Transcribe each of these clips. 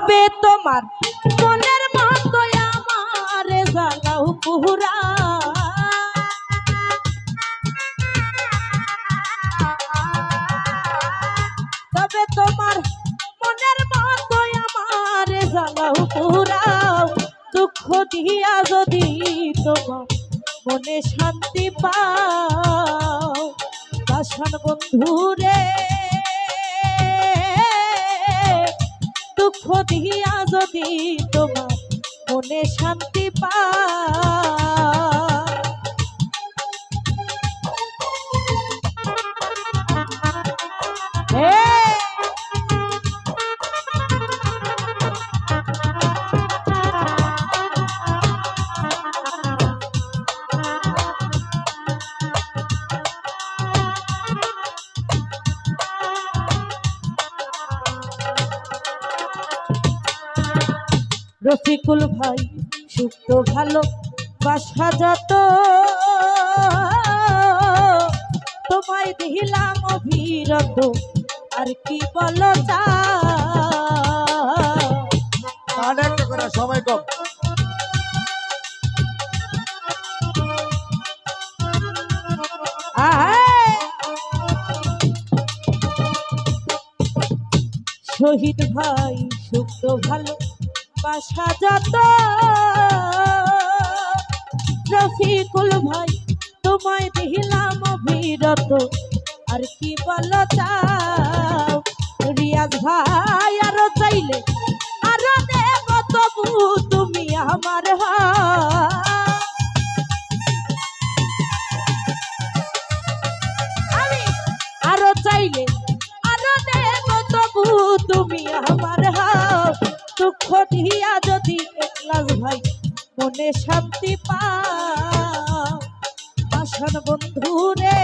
তবে তোমার। মনের মতো আমার জাগাও পুরা তবে তোমার মনের দুঃখ দিয়া যদি তোমার মনে শান্তি পাও, বাসন বন্ধুরে দিয়া যদি তোমার মনে শান্তি পা রফিকুল ভাই সুপ্ত ভালো বাসা যত তোমায় দিলাম অভিরত আর কি বলো সময় কম। শহীদ ভাই সুপ্ত ভালো বাসা যত। রফিকুল ভাই তোমায় দিলাম অভিরত আর কি বলো চাও? রিয়াজ ভাই আরও দুঃখ দিয়া যদি একলাস ভাই, মনে শান্তি আসন বন্ধু রে,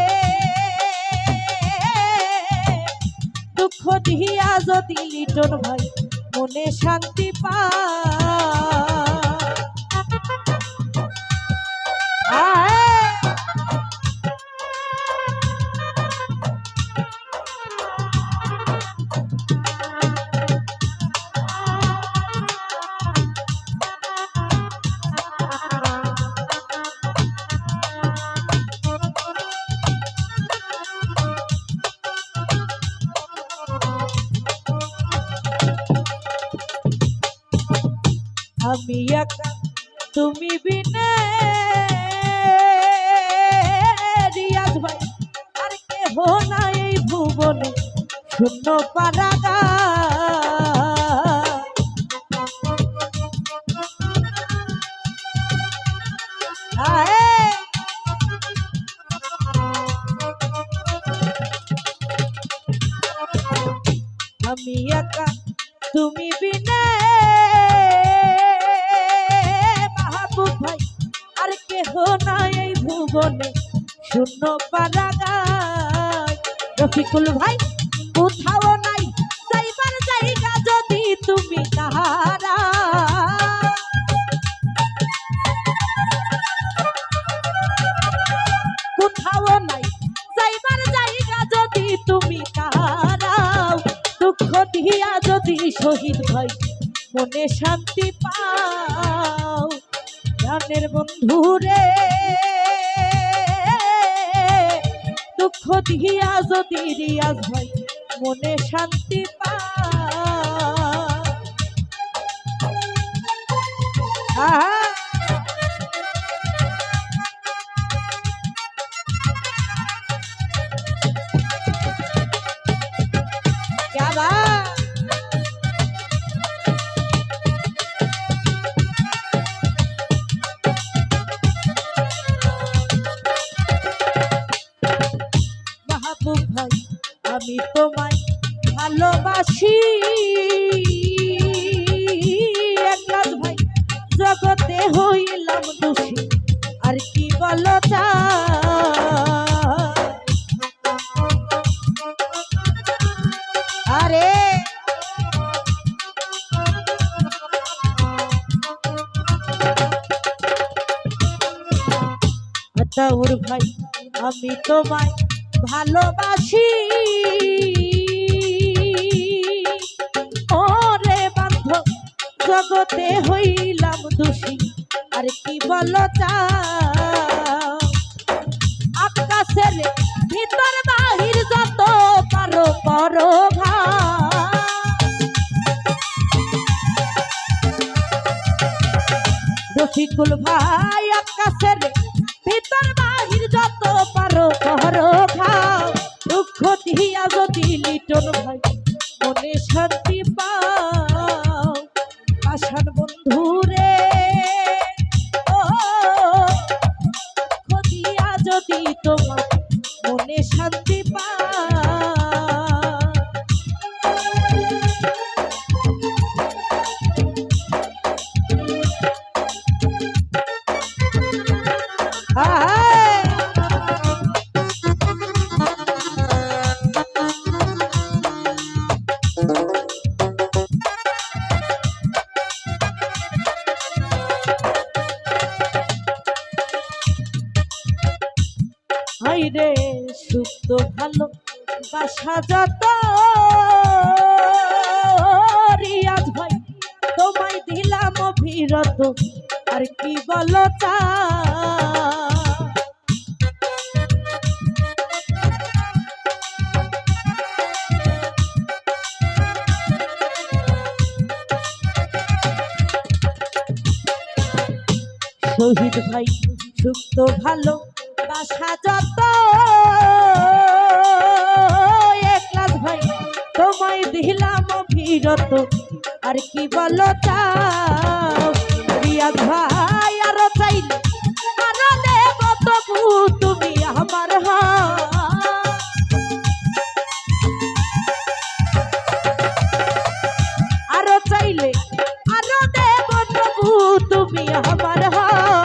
দুঃখ দিয়া যদি লিটন ভাই, মনে শান্তি পায় তুমি বিনে রিয়াজ ভাই। আর কেহ নাই এই ভুবনে, শূন্য পারাগা আমি একা, তুমি বিনে ভুবনে শূন্য পারাগায় রফিকুল ভাই, কোথাও নাই, যাইবার জায়গা যদি তুমি তাহারা। কোথাও নাই, যাইবার জায়গা যদি তুমি তাহারাও দুঃখ দিয়া যদি শহীদ ভাই, মনে শান্তি পাও। জানের বন্ধু রে। দুঃখ দিয়া যদি দিয়া ভয় মনে শান্তি পাও মাহবুব ভাই, আমি তোমায় ভালোবাসি। একলাস ভাই, জগতে হইলাম দোষী, আর কি বলো আরে! ভাই, আমি তোমায় ভালোবাসি। ওরে বান্ধব, জগতে হইলাম দোষী, আর কি বলো আকাশের ভিতর বাহির যত পারো করো রফিকুল ভাই মনে সুখ তো ভালো বাসা যত। রিয়াজ ভাই, তোমায় দিলাম অভিরত, আর কি বলো তা শহীদ ভাই সুখ তো ভালো বাসা যত। দিলাম অভিরত। আর কি বলো চাও? রিয়াজ ভাই, আরও চাইলে আরও দেব তবু তুমি আমার হাত। আরও চাইলে, আরও দেব তবু তুমি আমার হও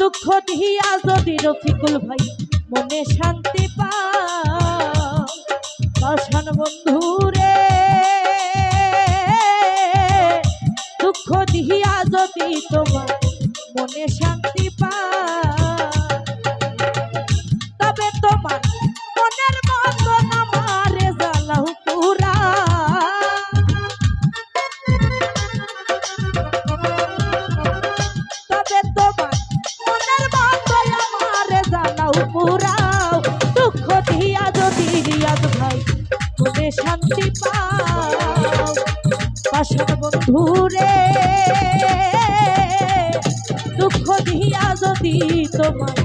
দুঃখ দিয়া যদি রফিকুল ভাই মনে শান্তি পাও পাশান বন্ধু রে দুঃখ দিয়া যদি তোমার মনে শান্তি পা তবে তোমার তোমার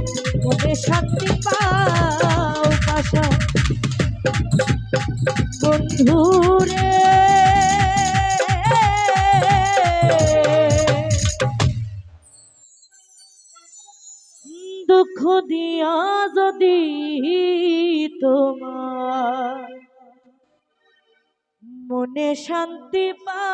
মনে শান্তি পাও পাশা। বন্ধু রে দুঃখ দিয়া যদি তোমার মনে শান্তি পা